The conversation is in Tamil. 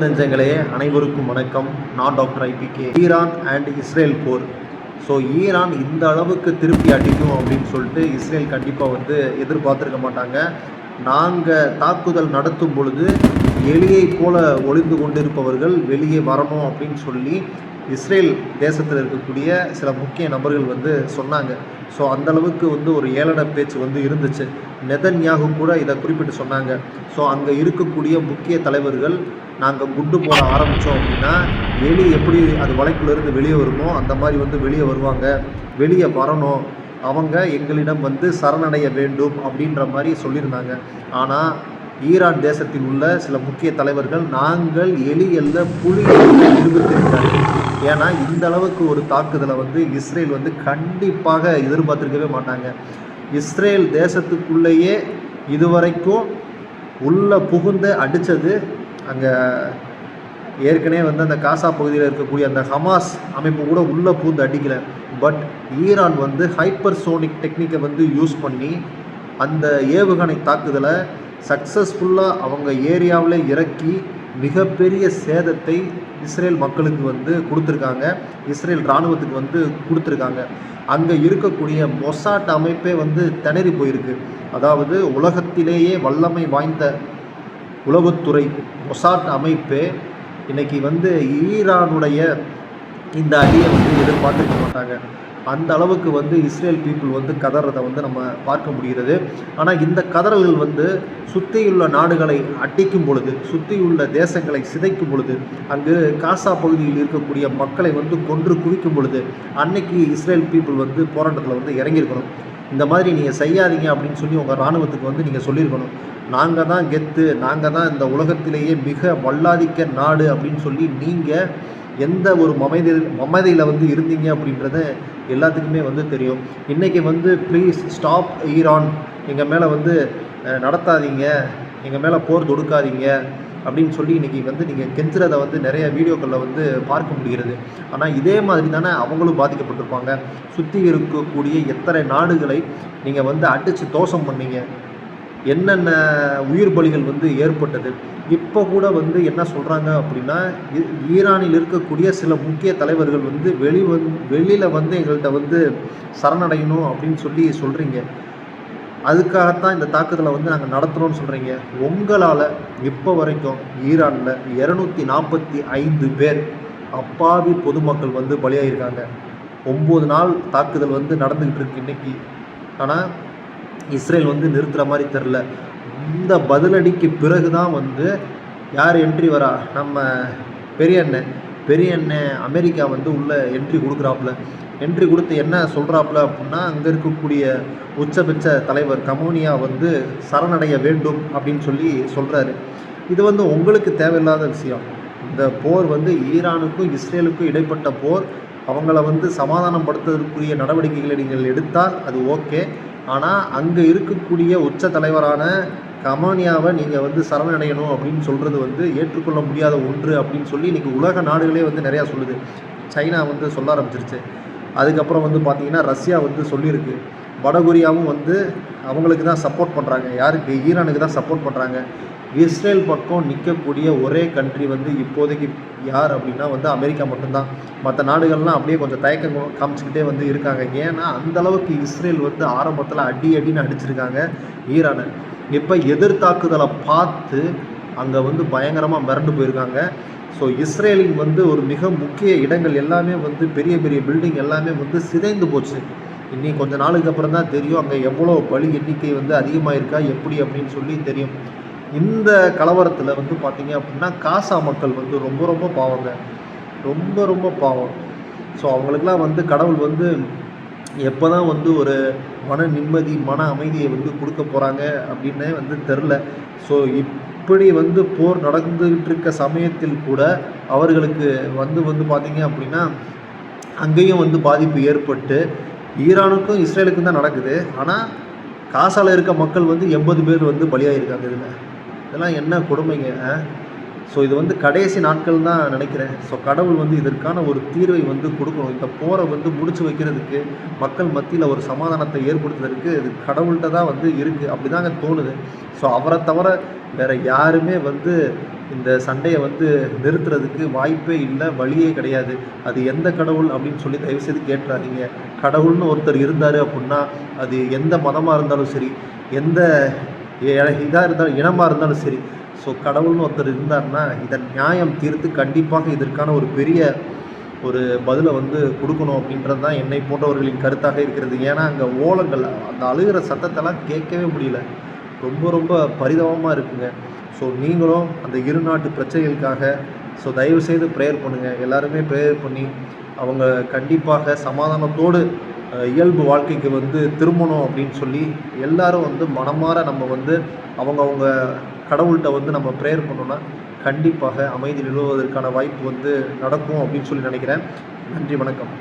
நெஞ்சங்களே அனைவருக்கும் வணக்கம். நான் doctor IPK. Iran and Israel bore. So Iran இந்த அளவுக்கு திருப்பி அடிக்கும் அப்படின்னு சொல்லிட்டு இஸ்ரேல் கண்டிப்பாக வந்து எதிர்பார்த்துருக்க மாட்டாங்க. நாங்கள் தாக்குதல் நடத்தும் பொழுது எலியை போல ஒளிந்து கொண்டிருப்பவர்கள் வெளியே வரணும் அப்படின்னு சொல்லி இஸ்ரேல் தேசத்தில் இருக்கக்கூடிய சில முக்கிய நபர்கள் வந்து சொன்னாங்க. ஸோ அந்த அளவுக்கு வந்து ஒரு ஏளன பேச்சு வந்து இருந்துச்சு. நெதன்யாகு கூட இதை குறிப்பிட்டு சொன்னாங்க. ஸோ அங்கே இருக்கக்கூடிய முக்கிய தலைவர்கள் நாங்கள் குண்டு போட ஆரம்பித்தோம் அப்படின்னா எலி எப்படி அது வலைக்குள்ளேருந்து வெளியே வருமோ அந்த மாதிரி வந்து வெளியே வருவாங்க. வெளியே வரணும். அவங்க எங்களிடம் வந்து சரணடைய வேண்டும் அப்படின்ற மாதிரி சொல்லியிருந்தாங்க. ஆனால் ஈரான் தேசத்தில் உள்ள சில முக்கிய தலைவர்கள் நாங்கள் எலி அல்ல புலி என்று நிரூபித்திருக்கிறார்கள். ஏன்னா இந்த அளவுக்கு ஒரு தாக்குதலை வந்து இஸ்ரேல் வந்து கண்டிப்பாக எதிர்பார்த்திருக்கவே மாட்டாங்க. இஸ்ரேல் தேசத்துக்குள்ளேயே இதுவரைக்கும் உள்ள புகுந்து அடித்தது அங்கே ஏற்கனவே வந்து அந்த காசா பகுதியில் இருக்கக்கூடிய அந்த ஹமாஸ் அமைப்பு கூட உள்ளே பூந்து அடிக்கல. பட் ஈரான் வந்து ஹைப்பர்சோனிக் டெக்னிக்கை வந்து யூஸ் பண்ணி அந்த ஏவுகணை தாக்குதலை சக்ஸஸ்ஃபுல்லாக அவங்க ஏரியாவில் இறக்கி மிகப்பெரிய சேதத்தை இஸ்ரேல் மக்களுக்கு வந்து கொடுத்துருக்காங்க. இஸ்ரேல் இராணுவத்துக்கு வந்து கொடுத்துருக்காங்க. அங்கே இருக்கக்கூடிய மொசாட் அமைப்பே வந்து திணறி போயிருக்கு. அதாவது உலகத்திலேயே வல்லமை வாய்ந்த உளவுத்துறை மொசாட் அமைப்பே இன்னைக்கு வந்து ஈரானுடைய இந்த அடியை வந்து எதிர்பார்த்துக்க மாட்டாங்க. அந்த அளவுக்கு வந்து இஸ்ரேல் பீப்புள் வந்து கதறதை வந்து நம்ம பார்க்க முடிகிறது. ஆனால் இந்த கதறல்கள் வந்து சுற்றியுள்ள நாடுகளை அடிக்கும் பொழுது சுற்றியுள்ள தேசங்களை சிதைக்கும் பொழுது அங்கு காசா பகுதியில் இருக்கக்கூடிய மக்களை வந்து கொன்று குவிக்கும் பொழுது அன்னைக்கு இஸ்ரேல் பீப்புள் வந்து போராட்டத்தில் வந்து இறங்கியிருக்கணும். இந்த மாதிரி நீங்கள் செய்யாதீங்க அப்படின்னு சொல்லி உங்கள் இராணுவத்துக்கு வந்து நீங்கள் சொல்லியிருக்கணும். நாங்கள் தான் கெத்து நாங்கள் தான் இந்த உலகத்திலேயே மிக வல்லாதிக்க நாடு அப்படின்னு சொல்லி நீங்கள் எந்த ஒரு மமதை மமதையில் வந்து இருந்தீங்க அப்படின்றத எல்லாத்துக்குமே வந்து தெரியும். இன்றைக்கி வந்து ப்ளீஸ் ஸ்டாப் ஈரான் எங்கள் மேலே வந்து நடத்தாதீங்க. எங்கள் மேலே போர் தொடுக்காதீங்க. அப்படின்னு சொல்லி இன்றைக்கி வந்து நீங்கள் கெஞ்சுறதை வந்து நிறைய வீடியோக்களில் வந்து பார்க்க முடிகிறது. ஆனால் இதே மாதிரி தானே அவங்களும் பாதிக்கப்பட்டிருப்பாங்க. சுற்றி இருக்கக்கூடிய எத்தனை நாடுகளை நீங்கள் வந்து அடித்து தோஷம் பண்ணீங்க. என்னென்ன உயிர் பலிகள் வந்து ஏற்பட்டது. இப்போ கூட வந்து என்ன சொல்கிறாங்க அப்படின்னா ஈரானில் இருக்கக்கூடிய சில முக்கிய தலைவர்கள் வந்து வெளி வந் வெளியில் வந்து எங்கள்கிட்ட வந்து சரணடையணும் அப்படின்னு சொல்லி சொல்கிறீங்க அதுக்காகத்தான் இந்த தாக்குதலை வந்து நாங்கள் நடத்துகிறோம்னு சொல்கிறீங்க உங்களால் இப்போ வரைக்கும் ஈரானில் இரநூத்தி நாற்பத்தி ஐந்து பேர் அப்பாவி பொதுமக்கள் வந்து பலியாகிருக்காங்க ஒம்பது நாள் தாக்குதல் வந்து நடந்துக்கிட்டு இருக்கு இன்னைக்கு. ஆனால் இஸ்ரேல் வந்து நிறுத்துகிற மாதிரி தெரில இந்த பதிலடிக்கு பிறகு தான் வந்து யார் என்ட்ரி வரா? நம்ம பெரிய அண்ணன். பெரிய அண்ணன் அமெரிக்கா வந்து உள்ள என்ட்ரி கொடுக்குறாப்புல. என்ட்ரி கொடுத்து என்ன சொல்கிறாப்புல அப்படின்னா அங்கே இருக்கக்கூடிய உச்சபட்ச தலைவர் கமோனியா வந்து சரணடைய வேண்டும் அப்படின்னு சொல்லி சொல்கிறாரு இது வந்து உங்களுக்கு தேவையில்லாத விஷயம். இந்த போர் வந்து ஈரானுக்கும் இஸ்ரேலுக்கும் இடைப்பட்ட போர். அவங்கள வந்து சமாதானப்படுத்துவதற்குரிய நடவடிக்கைகளை நீங்கள் எடுத்தால் அது ஓகே. ஆனால் அங்கே இருக்கக்கூடிய உச்ச தலைவரான கமானியாவை நீங்கள் வந்து சரணடையணும் அப்படின்னு சொல்கிறது வந்து ஏற்றுக்கொள்ள முடியாத ஒன்று அப்படின்னு சொல்லி இன்றைக்கி உலக நாடுகளே வந்து நிறையா சொல்லுது. சைனா வந்து சொல்ல ஆரம்பிச்சிருச்சு. அதுக்கப்புறம் வந்து பார்த்திங்கன்னா ரஷ்யா வந்து சொல்லியிருக்கு. வடகொரியாவும் வந்து அவங்களுக்கு தான் சப்போர்ட் பண்ணுறாங்க யாருக்கு? ஈரானுக்கு தான் சப்போர்ட் பண்ணுறாங்க இஸ்ரேல் பக்கம் நிற்கக்கூடிய ஒரே கண்ட்ரி வந்து இப்போதைக்கு யார் அப்படின்னா வந்து அமெரிக்கா மட்டும்தான். மற்ற நாடுகள்லாம் அப்படியே கொஞ்சம் தயக்கம் காமிச்சிக்கிட்டே வந்து இருக்காங்க. ஏன்னா அந்த அளவுக்கு இஸ்ரேல் வந்து ஆரம்பத்தில் அடி அடின்னு அடிச்சிருக்காங்க ஈரானை. இப்போ எதிர்த்தாக்குதலை பார்த்து அங்கே வந்து பயங்கரமாக மிரண்டு போயிருக்காங்க. ஸோ இஸ்ரேலின் வந்து ஒரு மிக முக்கிய இடங்கள் எல்லாமே வந்து பெரிய பெரிய பில்டிங் எல்லாமே வந்து சிதைந்து போச்சு. இன்னி கொஞ்ச நாளுக்கு அப்புறம் தான் தெரியும் அங்கே எவ்வளோ பலி எண்ணிக்கை வந்து அதிகமாக இருக்கா எப்படி அப்படின்னு சொல்லி தெரியும். இந்த கலவரத்தில் வந்து பார்த்தீங்க அப்படின்னா காசா மக்கள் வந்து ரொம்ப ரொம்ப பாவங்க. ரொம்ப ரொம்ப பாவம். ஸோ அவங்களுக்கெல்லாம் வந்து கடவுள் வந்து எப்போ தான் வந்து ஒரு மன நிம்மதி மன அமைதியை வந்து கொடுக்க போகிறாங்க அப்படின்னே வந்து தெரில ஸோ இப்படி வந்து போர் நடந்துகிட்டு இருக்க சமயத்தில் கூட அவர்களுக்கு வந்து வந்து பார்த்தீங்க அப்படின்னா அங்கேயும் வந்து பாதிப்பு ஏற்பட்டு ஈரானுக்கும் இஸ்ரேலுக்கும் தான் நடக்குது. ஆனால் காசால இருக்க மக்கள் வந்து எண்பது பேர் வந்து பலியாகிருக்காங்க இதில். இதெல்லாம் என்ன கொடுமைங்க ஸோ இது வந்து கடைசி நாட்கள் தான் நினைக்கிறேன். ஸோ கடவுள் வந்து இதற்கான ஒரு தீர்வை வந்து கொடுக்கணும். இந்த போரை வந்து முடிச்சு வைக்கிறதுக்கு மக்கள் மத்தியில் ஒரு சமாதானத்தை ஏற்படுத்துறதுக்கு இது கடவுள்கிட்ட தான் வந்து இருக்குது அப்படி தாங்க தோணுது. ஸோ அவரை தவிர வேறு யாருமே வந்து இந்த சண்டையை வந்து நிறுத்துறதுக்கு வாய்ப்பே இல்லை வழியே கிடையாது. அது எந்த கடவுள் அப்படின்னு சொல்லி தயவுசெய்து கேட்டுறாதீங்க. கடவுள்னு ஒருத்தர் இருந்தார் அப்படின்னா அது எந்த மதமாக இருந்தாலும் சரி எந்த இதாக இருந்தாலும் இனமாக இருந்தாலும் சரி. ஸோ கடவுள்னு ஒருத்தர் இருந்தார்னா இதன் நியாயம் தீர்த்து கண்டிப்பாக இதற்கான ஒரு பெரிய ஒரு பதிலை வந்து கொடுக்கணும் அப்படின்றது தான் என்னை போன்றவர்களின் கருத்தாக இருக்கிறது. ஏன்னா அங்கே ஓலங்கள் அந்த அழுகிற சத்தத்தெல்லாம் கேட்கவே முடியல. ரொம்ப ரொம்ப பரிதாபமாக இருக்குங்க. ஸோ நீங்களும் அந்த இரு நாட்டு பிரச்சனைகளுக்காக ஸோ தயவு செய்து ப்ரேயர் பண்ணுங்கள் எல்லாருமே ப்ரேயர் பண்ணி அவங்க கண்டிப்பாக சமாதானத்தோடு இயல்பு வாழ்க்கைக்கு வந்து திரும்பணும் அப்படின்னு சொல்லி எல்லாரும் வந்து மனமாற நம்ம வந்து அவங்கவுங்க கடவுள்கிட்ட வந்து நம்ம ப்ரேயர் பண்ணோன்னா கண்டிப்பாக அமைதி நிலவுவதற்கான வாய்ப்பு வந்து நடக்கும் அப்படின்னு சொல்லி நினைக்கிறேன். நன்றி வணக்கம்.